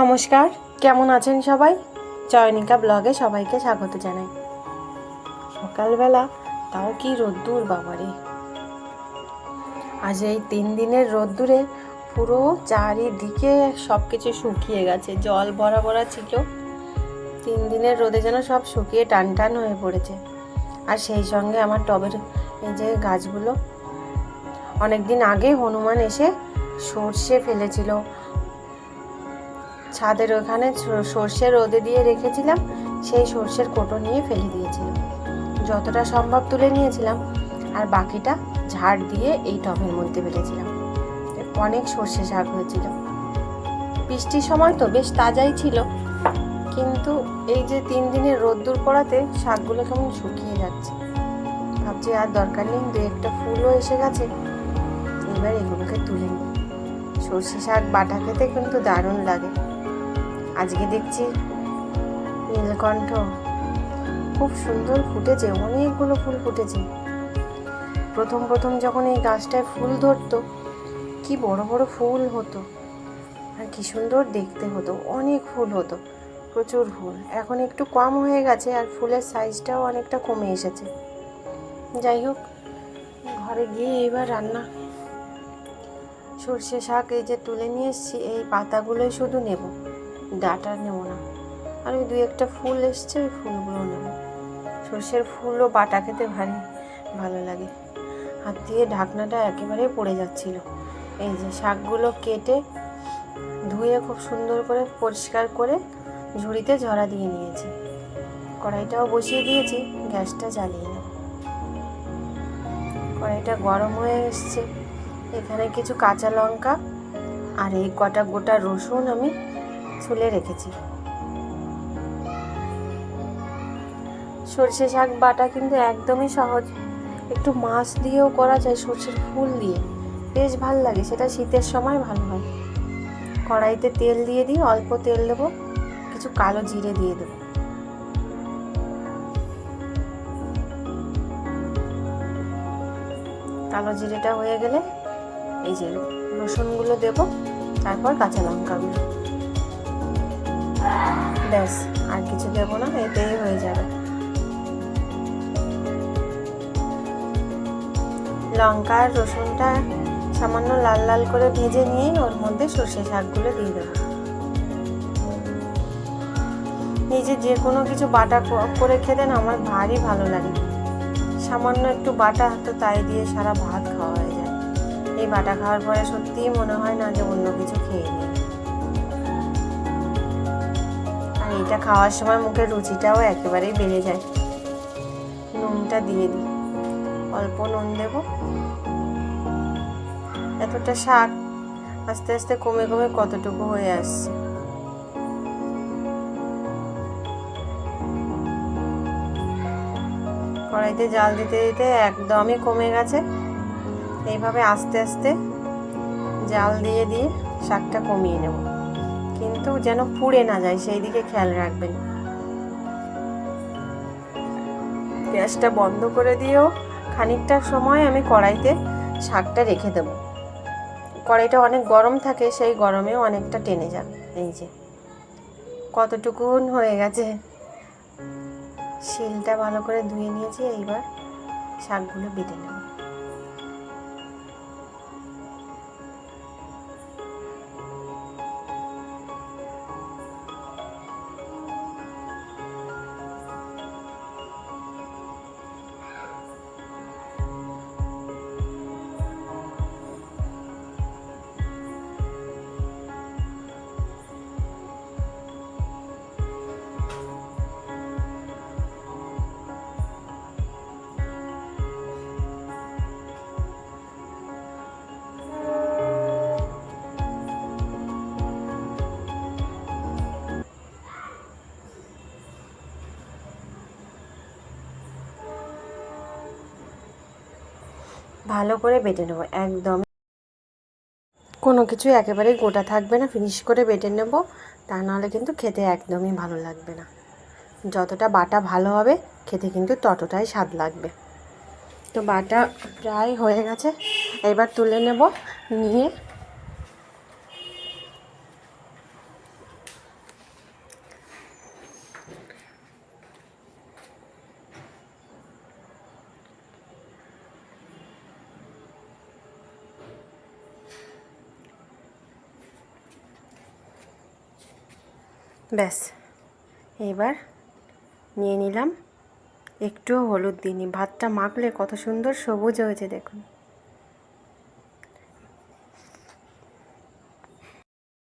নমস্কার, কেমন আছেন সবাই? চয়নিকা ব্লগে সবাইকে স্বাগত জানাই। সকালবেলা তাও কি রোদ্দুর, বাবারে। আজ এই তিন দিনের রোদ্দুরে পুরো চারিদিকে সব কিছু শুকিয়ে গেছে, জল ভরা ভরা ছিল। তিন দিনের রোদে যেন সব শুকিয়ে টান টান হয়ে পড়েছে। আর সেই সঙ্গে আমার টবের এই যে গাছগুলো অনেক দিন আগে হনুমান এসে সর্ষে ফেলেছিল ছাদের ওখানে সর্ষে রোদে দিয়ে রেখেছিলাম, সেই সর্ষের কোটো নিয়ে ফেলে দিয়েছিল। যতটা সম্ভব তুলে নিয়েছিলাম, আর বাকিটা ঝাড় দিয়ে এই টবের মধ্যে ফেলেছিলাম। অনেক সর্ষে শাক হয়েছিল। বৃষ্টির সময় তো বেশ তাজাই ছিল, কিন্তু এই যে তিন দিনের রোদ্দুর পড়াতে শাকগুলো কেমন শুকিয়ে যাচ্ছে। ভাবছি আর দরকার নেই, দু একটা ফুলও এসে গেছে, এবার এগুলোকে তুলে নিই। সর্ষে শাক বাটা খেতে কিন্তু দারুণ লাগে। আজকে দেখছি নীলকণ্ঠ। খুব সুন্দর ফুটেছে, অনেকগুলো ফুল ফুটেছে। প্রথম প্রথম যখন এই গাছটায় ফুল ধরতো, কি বড় বড় ফুল হতো। আর কি সুন্দর দেখতে হতো, অনেক ফুল হতো, প্রচুর ফুল। এখন একটু কম হয়ে গেছে আর ফুলের সাইজটাও অনেকটা কমে এসেছে। যাই হোক, ঘরে গিয়ে এবার রান্না। সর্ষে শাক এই যে তুলে নিয়ে এসেছি, এই পাতাগুলোই শুধু নেব। ডাটা নেব না। আর ওই দুই একটা ফুল এসছে, ওই ফুলগুলো নেব। সর্ষের ফুলও বাটা খেতে ভারী ভালো লাগে। হাত দিয়ে ঢাকনাটা একেবারেই পড়ে যাচ্ছিল। এই যে শাকগুলো কেটে ধুয়ে খুব সুন্দর করে পরিষ্কার করে ঝুড়িতে ঝরা দিয়ে নিয়েছি। কড়াইটাও বসিয়ে দিয়েছি, গ্যাসটা জ্বালিয়ে নেব। কড়াইটা গরম হয়ে এসছে। এখানে কিছু কাঁচা লঙ্কা আর এই কটা গোটা রসুন আমি ছুলে রেখেছি। সর্ষে শাক বাটা কিন্তু একদমই সহজ। একটু মাছ দিয়েও করা যায় সর্ষের ফুল দিয়ে। বেশ ভালো লাগে, সেটা শীতের সময় ভালো হয়। কড়াইতে তেল দিয়ে দিই অল্প তেল দেবো, কিছু কালো জিরে দিয়ে দেবো। কালো জিরেটা হয়ে গেলে এই যে রসুনগুলো দেব, তারপর কাঁচা লঙ্কাগুলো। ব্যাস, আর কিছু দেবো না, এতেই হয়ে যাবে। লঙ্কা আর রসুনটা সামান্য লাল লাল করে ভেজে নিয়ে ওর মধ্যে সর্ষে শাকগুলো দিয়ে দেবো। নিজে যে কোনো কিছু বাটা করে খেতে না আমার ভারী ভালো লাগে। সামান্য একটু বাটা, তো তাই দিয়ে সারা ভাত খাওয়া হয়ে যায়। এই বাটা খাওয়ার পরে সত্যিই মনে হয় না যে অন্য কিছু খেয়ে নিই। এটা খাওয়ার সময় মুখের রুচিটাও একেবারেই বেড়ে যায়। নুনটা দিয়ে দিই। অল্প নুন দেব। এতটা শাক আস্তে আস্তে কমে কমে কতটুকু হয়ে আসছে। কড়াইতে জাল দিতে দিতে একদমই কমে গেছে। এইভাবে আস্তে আস্তে জাল দিয়ে দিয়ে শাকটা কমিয়ে নেব। কিন্তু যেন পুড়ে না যায়, সেই দিকে খেয়াল রাখবেন। গ্যাসটা বন্ধ করে দিয়েও খানিকটা সময় আমি কড়াইতে শাকটা রেখে দেব। কড়াইটা অনেক গরম থাকে, সেই গরমেও অনেকটা টেনে যাবে। এই যে, কতটুকুন হয়ে গেছে। শিলটা ভালো করে ধুয়ে নিয়েছি, এইবার শাকগুলো বেটে নেব। ভালো করে বেটে নেব, একদম। কোনো কিছু একেবারে গোটা থাকবে না ফিনিশ করে বেটে নেব। তা নাহলে কিন্তু খেতে একদমই ভালো লাগবে না। যতটা বাটা ভালো হবে, খেতে কিন্তু ততটাই স্বাদ লাগবে। তো বাটা প্রায় হয়ে গেছে। এবার তুলে নেব, নিয়ে ব্যাস। এবার নিয়ে নিলাম। একটুও হলুদ দিইনি। ভাতটা মাখলে কত সুন্দর সবুজ হয়েছে দেখুন।